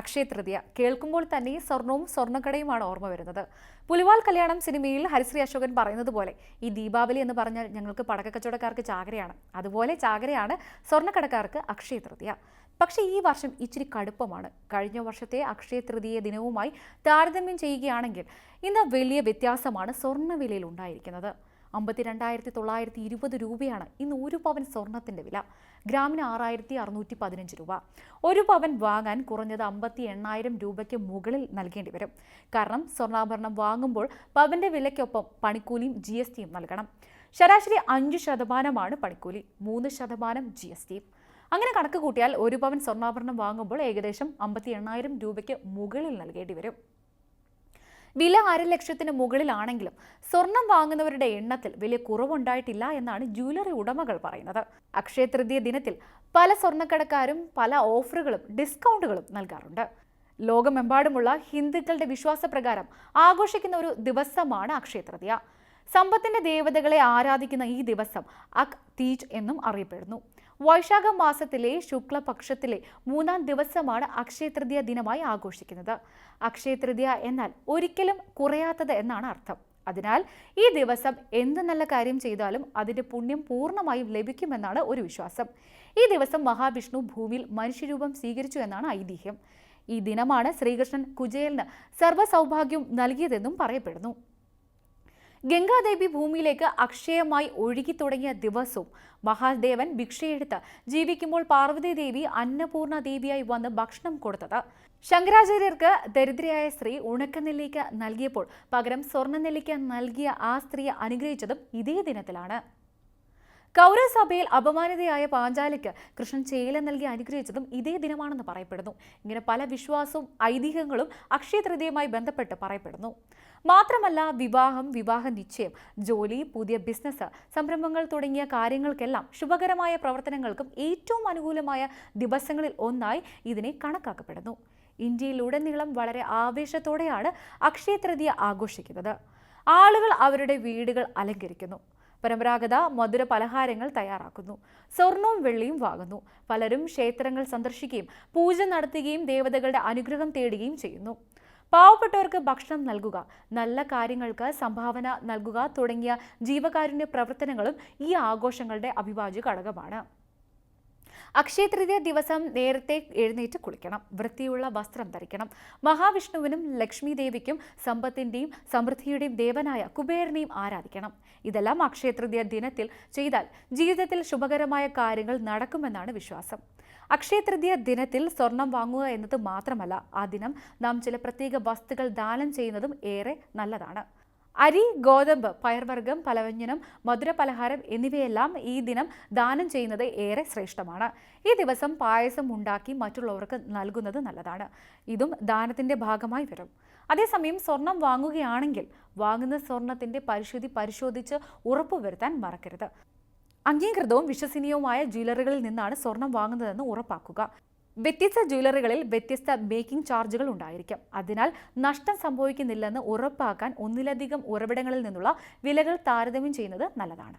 അക്ഷയ തൃതീയ. കേൾക്കുമ്പോൾ തന്നെ സ്വർണവും സ്വർണക്കടയുമാണ് ഓർമ്മ വരുന്നത്. പുലിവാൽ കല്യാണം സിനിമയിൽ ഹരിശ്രീ അശോകൻ പറയുന്നത് പോലെ ഈ ദീപാവലി എന്ന് പറഞ്ഞാൽ ഞങ്ങൾക്ക് പടക്കക്കച്ചവടക്കാർക്ക് ചാകരയാണ്. അതുപോലെ ചാകരയാണ് സ്വർണക്കടക്കാർക്ക് അക്ഷയ തൃതീയ. പക്ഷേ ഈ വർഷം ഇച്ചിരി കടുപ്പമാണ്. കഴിഞ്ഞ വർഷത്തെ അക്ഷയ തൃതീയ ദിനവുമായി താരതമ്യം ചെയ്യുകയാണെങ്കിൽ ഇന്ന് വലിയ വ്യത്യാസമാണ് സ്വർണവിലയിൽ ഉണ്ടായിരിക്കുന്നത്. അമ്പത്തിരണ്ടായിരത്തി തൊള്ളായിരത്തി ഇരുപത് രൂപയാണ് ഇന്ന് ഒരു പവൻ സ്വർണത്തിന്റെ വില. ഗ്രാമിന് ആറായിരത്തി അറുന്നൂറ്റി പതിനഞ്ച് രൂപ. ഒരു പവൻ വാങ്ങാൻ കുറഞ്ഞത് അമ്പത്തി എണ്ണായിരം രൂപയ്ക്ക് മുകളിൽ നൽകേണ്ടി വരും. കാരണം സ്വർണാഭരണം വാങ്ങുമ്പോൾ പവന്റെ വിലയ്ക്കൊപ്പം പണിക്കൂലിയും ജി എസ് ടിയും നൽകണം. ശരാശരി അഞ്ച് ശതമാനമാണ് പണിക്കൂലി മൂന്ന് ശതമാനം ജി എസ് ടിയും അങ്ങനെ കണക്ക് കൂട്ടിയാൽ ഒരു പവൻ സ്വർണാഭരണം വാങ്ങുമ്പോൾ ഏകദേശം അമ്പത്തി എണ്ണായിരം രൂപയ്ക്ക് മുകളിൽ നൽകേണ്ടി വരും. വില അര ലക്ഷത്തിന് മുകളിലാണെങ്കിലും സ്വർണം വാങ്ങുന്നവരുടെ എണ്ണത്തിൽ വലിയ കുറവുണ്ടായിട്ടില്ല എന്നാണ് ജ്വല്ലറി ഉടമകൾ പറയുന്നത്. അക്ഷയ തൃതീയ ദിനത്തിൽ പല സ്വർണക്കടക്കാരും പല ഓഫറുകളും ഡിസ്കൗണ്ടുകളും നൽകാറുണ്ട്. ലോകമെമ്പാടുമുള്ള ഹിന്ദുക്കളുടെ വിശ്വാസപ്രകാരം ആഘോഷിക്കുന്ന ഒരു ദിവസമാണ് അക്ഷയ തൃതീയ. സമ്പത്തിന്റെ ദേവതകളെ ആരാധിക്കുന്ന ഈ ദിവസം അക് തീജ് എന്നും അറിയപ്പെടുന്നു. വൈശാഖ മാസത്തിലെ ശുക്ലപക്ഷത്തിലെ മൂന്നാം ദിവസമാണ് അക്ഷയ തൃതീയ ദിനമായി ആഘോഷിക്കുന്നത്. അക്ഷയ തൃതീയ എന്നാൽ ഒരിക്കലും കുറയാത്തത് എന്നാണ് അർത്ഥം. അതിനാൽ ഈ ദിവസം എന്ത് നല്ല കാര്യം ചെയ്താലും അതിന്റെ പുണ്യം പൂർണമായും ലഭിക്കുമെന്നാണ് ഒരു വിശ്വാസം. ഈ ദിവസം മഹാവിഷ്ണു ഭൂമിയിൽ മനുഷ്യരൂപം സ്വീകരിച്ചു എന്നാണ് ഐതിഹ്യം. ഈ ദിനമാണ് ശ്രീകൃഷ്ണൻ കുജേലിന് സർവസൗഭാഗ്യവും നൽകിയതെന്നും പറയപ്പെടുന്നു. ഗംഗാദേവി ഭൂമിയിലേക്ക് അക്ഷയമായി ഒഴുകി തുടങ്ങിയ ദിവസവും മഹാദേവൻ ഭിക്ഷയെടുത്ത് ജീവിക്കുമ്പോൾ പാർവതി ദേവി അന്നപൂർണ ദേവിയായി വന്ന് ഭക്ഷണം കൊടുത്തത്. ശങ്കരാചാര്യർക്ക് ദരിദ്രയായ സ്ത്രീ ഉണക്കനെല്ലിക്ക നൽകിയപ്പോൾ പകരം സ്വർണ നൽകിയ ആ സ്ത്രീയെ അനുഗ്രഹിച്ചതും ഇതേ ദിനത്തിലാണ്. കൗരവസഭയിൽ അപമാനിതയായ പാഞ്ചാലിക്ക് കൃഷ്ണൻ ചേല നൽകി അനുഗ്രഹിച്ചതും ഇതേ ദിനമാണെന്ന് പറയപ്പെടുന്നു. ഇങ്ങനെ പല വിശ്വാസവും ഐതിഹ്യങ്ങളും അക്ഷയ തൃതീയമായി ബന്ധപ്പെട്ട് പറയപ്പെടുന്നു. മാത്രമല്ല വിവാഹം വിവാഹ നിശ്ചയം ജോലി പുതിയ ബിസിനസ് സംരംഭങ്ങൾ തുടങ്ങിയ കാര്യങ്ങൾക്കെല്ലാം ശുഭകരമായ പ്രവർത്തനങ്ങൾക്കും ഏറ്റവും അനുകൂലമായ ദിവസങ്ങളിൽ ഒന്നായി ഇതിനെ കണക്കാക്കപ്പെടുന്നു. ഇന്ത്യയിലുടനീളം വളരെ ആവേശത്തോടെയാണ് അക്ഷയ തൃതീയ ആഘോഷിക്കുന്നത്. ആളുകൾ അവരുടെ വീടുകൾ അലങ്കരിക്കുന്നു. പരമ്പരാഗത മധുര പലഹാരങ്ങൾ തയ്യാറാക്കുന്നു. സ്വർണവും വെള്ളിയും വാങ്ങുന്നു. പലരും ക്ഷേത്രങ്ങൾ സന്ദർശിക്കുകയും പൂജ നടത്തുകയും ദേവതകളുടെ അനുഗ്രഹം തേടുകയും ചെയ്യുന്നു. പാവപ്പെട്ടവർക്ക് ഭക്ഷണം നൽകുക നല്ല കാര്യങ്ങൾക്ക് സംഭാവന നൽകുക തുടങ്ങിയ ജീവകാരുണ്യ പ്രവർത്തനങ്ങളും ഈ ആഘോഷങ്ങളുടെ അവിഭാജ്യ ഘടകമാണ്. അക്ഷയ തൃതീയ ദിവസം നേരത്തെ എഴുന്നേറ്റ് കുളിക്കണം. വൃത്തിയുള്ള വസ്ത്രം ധരിക്കണം. മഹാവിഷ്ണുവിനും ലക്ഷ്മി ദേവിക്കും സമ്പത്തിന്റെയും സമൃദ്ധിയുടെയും ദേവനായ കുബേരനെയും ആരാധിക്കണം. ഇതെല്ലാം അക്ഷയ തൃതീയ ദിനത്തിൽ ചെയ്താൽ ജീവിതത്തിൽ ശുഭകരമായ കാര്യങ്ങൾ നടക്കുമെന്നാണ് വിശ്വാസം. അക്ഷയ തൃതീയ ദിനത്തിൽ സ്വർണം വാങ്ങുക എന്നത് മാത്രമല്ല ആ ദിനം നാം ചില പ്രത്യേക വസ്തുക്കൾ ദാനം ചെയ്യുന്നതും ഏറെ നല്ലതാണ്. അരി ഗോതമ്പ് പയർവർഗം പലവ്യഞ്ജനം മധുരപലഹാരം എന്നിവയെല്ലാം ഈ ദിനം ദാനം ചെയ്യുന്നത് ഏറെ ശ്രേഷ്ഠമാണ്. ഈ ദിവസം പായസം ഉണ്ടാക്കി മറ്റുള്ളവർക്ക് നൽകുന്നത് നല്ലതാണ്. ഇതും ദാനത്തിന്റെ ഭാഗമായി വരും. അതേസമയം സ്വർണം വാങ്ങുകയാണെങ്കിൽ വാങ്ങുന്ന സ്വർണത്തിന്റെ പരിശുദ്ധി പരിശോധിച്ച് ഉറപ്പുവരുത്താൻ മറക്കരുത്. അംഗീകൃതവും വിശ്വസനീയവുമായ ജ്വല്ലറികളിൽ നിന്നാണ് സ്വർണം വാങ്ങുന്നതെന്ന് ഉറപ്പാക്കുക. വ്യത്യസ്ത ജ്വല്ലറികളിൽ വ്യത്യസ്ത മേക്കിംഗ് ചാർജുകൾ ഉണ്ടായിരിക്കും. അതിനാൽ നഷ്ടം സംഭവിക്കുന്നില്ലെന്ന് ഉറപ്പാക്കാൻ ഒന്നിലധികം ഉറവിടങ്ങളിൽ നിന്നുള്ള വിലകൾ താരതമ്യം ചെയ്യുന്നത് നല്ലതാണ്.